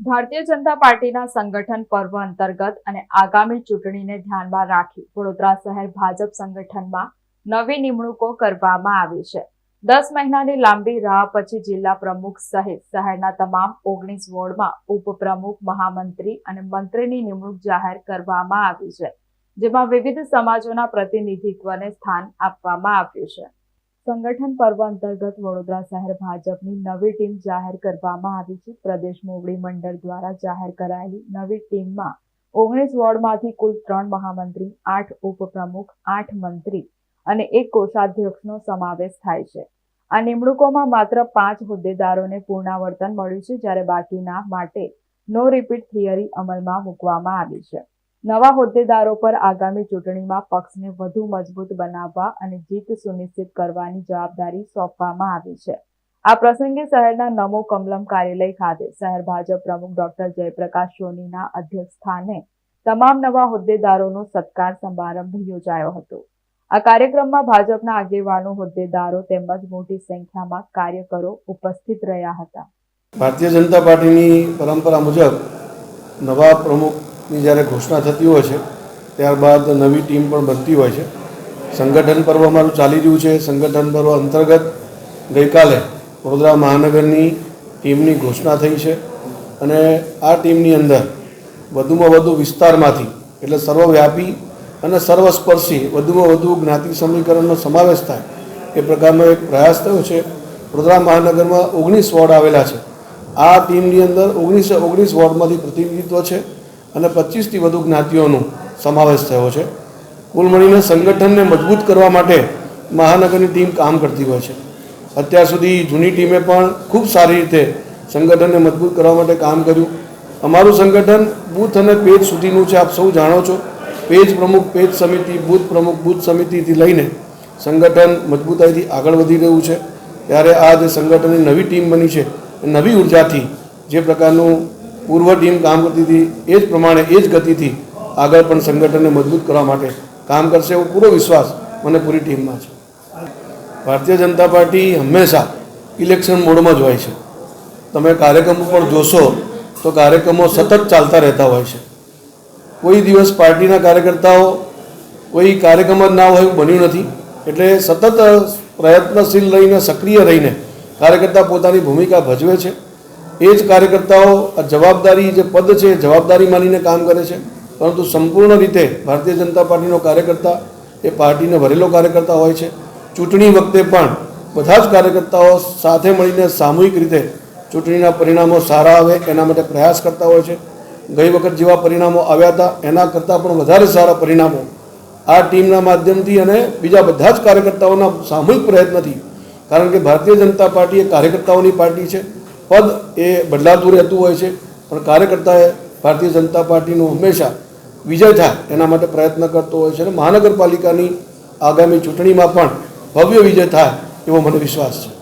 ભારતીય જનતા પાર્ટીના સંગઠન પર્વ અંતર્ગત અને આગામી ચૂંટણીને ધ્યાનમાં રાખી વડોદરા શહેર ભાજપ સંગઠનમાં નવી નિમણૂકો કરવામાં આવી છે. દસ મહિનાની લાંબી રાહ પછી જિલ્લા પ્રમુખ સહિત શહેરના તમામ ઓગણીસ વોર્ડમાં ઉપપ્રમુખ, મહામંત્રી અને મંત્રીની નિમણૂક જાહેર કરવામાં આવી છે, જેમાં વિવિધ સમાજોના પ્રતિનિધિત્વને સ્થાન આપવામાં આવ્યું છે. સંગઠન પર્વ અંતર્ગત વડોદરા શહેર ભાજપની નવી ટીમ જાહેર કરવામાં આવી છે. પ્રદેશ મોવડી મંડળ દ્વારા જાહેર કરાયેલી નવી ટીમમાં ઓગણીસ વોર્ડમાંથી કુલ ત્રણ મહામંત્રી, આઠ ઉપપ્રમુખ, આઠ મંત્રી અને એક કોષાધ્યક્ષનો સમાવેશ થાય છે. આ નિમણૂકોમાં માત્ર પાંચ હોદ્દેદારોને પૂર્ણાવર્તન મળ્યું છે, જ્યારે બાકીના માટે નો રિપીટ થિયરી અમલમાં મૂકવામાં આવી છે. નવા હોદ્દેદારો પર આગામી ચૂંટણીમાં પક્ષને વધુ મજબૂત બનાવવા અને જીત સુનિશ્ચિત કરવાની જવાબદારી સોંપવામાં આવી છે. આ પ્રસંગે શહેરના નમો કમલમ કાર્યાલય ખાતે શહેર ભાજપ પ્રમુખ ડોક્ટર જયપ્રકાશ સોનીના અધ્યક્ષ સ્થાને તમામ નવા હોદ્દેદારોનો સત્કાર સમારંભ યોજાયો હતો. આ કાર્યક્રમમાં ભાજપના આગેવાનો, હોદ્દેદારો તેમજ મોટી સંખ્યામાં કાર્યકરો ઉપસ્થિત રહ્યા હતા. ભારતીય જનતા પાર્ટીની પરંપરા મુજબ નવા પ્રમુખની જ્યારે ઘોષણા થતી હોય છે, ત્યારબાદ નવી ટીમ પણ બનતી હોય છે. સંગઠન પર્વ અમારું ચાલી રહ્યું છે. સંગઠન પર્વ અંતર્ગત ગઈકાલે વડોદરા મહાનગરની ટીમની ઘોષણા થઈ છે અને આ ટીમની અંદર વધુમાં વધુ વિસ્તારમાંથી, એટલે સર્વવ્યાપી અને સર્વસ્પર્શી, વધુમાં વધુ જ્ઞાતિ સમીકરણનો સમાવેશ થાય એ પ્રકારનો એક પ્રયાસ થયો છે. વડોદરા મહાનગરમાં ઓગણીસ વોર્ડ આવેલા છે. આ ટીમની અંદર ઓગણીસે ઓગણીસ વોર્ડમાંથી પ્રતિનિધિત્વ છે. અને પચીસથી વધુ જ્ઞાતિઓનો સમાવેશ થયો છે. કુલ મળીને સંગઠનને મજબૂત કરવા માટે મહાનગરની ટીમ કામ કરતી હોય છે. અત્યાર સુધી જૂની ટીમે પણ ખૂબ સારી રીતે સંગઠનને મજબૂત કરવા માટે કામ કર્યું. અમારું સંગઠન બૂથ અને પેજ સુધીનું છે, આપ સૌ જાણો છો. પેજ પ્રમુખ, પેજ સમિતિ, બૂથ પ્રમુખ, બૂથ સમિતિથી લઈને સંગઠન મજબૂતાઈથી આગળ વધી રહ્યું છે. ત્યારે આ જે સંગઠનની નવી ટીમ બની છે નવી ઉર્જાથી જે પ્રકારનું પૂર્વ ટીમ કામ કરતી હતી, એ જ પ્રમાણે એ જ ગતિથી આગળ પણ સંગઠનને મજબૂત કરવા માટે કામ કરશે એવો પૂરો વિશ્વાસ મને પૂરી ટીમમાં છે. ભારતીય જનતા પાર્ટી હંમેશા ઇલેક્શન મોડમાં જ હોય છે. તમે કાર્યક્રમો પણ જોશો તો કાર્યક્રમો સતત ચાલતા રહેતા હોય છે. કોઈ દિવસ પાર્ટીના કાર્યકર્તાઓ કોઈ કાર્યક્રમ જ ના હોય એવું બન્યું નથી. એટલે સતત પ્રયત્નશીલ રહીને સક્રિય રહીને કાર્યકર્તા પોતાની ભૂમિકા ભજવે છે. એ જ કાર્યકર્તાઓ આ જવાબદારી જે પદ છે જવાબદારી માનીને કામ કરે છે. પરંતુ સંપૂર્ણ રીતે ભારતીય જનતા પાર્ટીનો કાર્યકર્તા, એ પાર્ટીને ભરેલો કાર્યકર્તા હોય છે. ચૂંટણી વખતે પણ બધા જ કાર્યકર્તાઓ સાથે મળીને સામૂહિક રીતે ચૂંટણીના પરિણામો સારા આવે એના માટે પ્રયાસ કરતા હોય છે. ગઈ વખત જેવા પરિણામો આવ્યા હતા, એના કરતાં પણ વધારે સારા પરિણામો આ ટીમના માધ્યમથી અને બીજા બધા જ કાર્યકર્તાઓના સામૂહિક પ્રયત્નથી. કારણ કે ભારતીય જનતા પાર્ટી એ કાર્યકર્તાઓની પાર્ટી છે. પદ એ બદલાતું રહેતું હોય છે, પણ કાર્યકર્તાએ ભારતીય જનતા પાર્ટીનું હંમેશા વિજય થાય એના માટે પ્રયત્ન કરતો હોય છે અને મહાનગરપાલિકાની આગામી ચૂંટણીમાં પણ ભવ્ય વિજય થાય એવો મને વિશ્વાસ છે.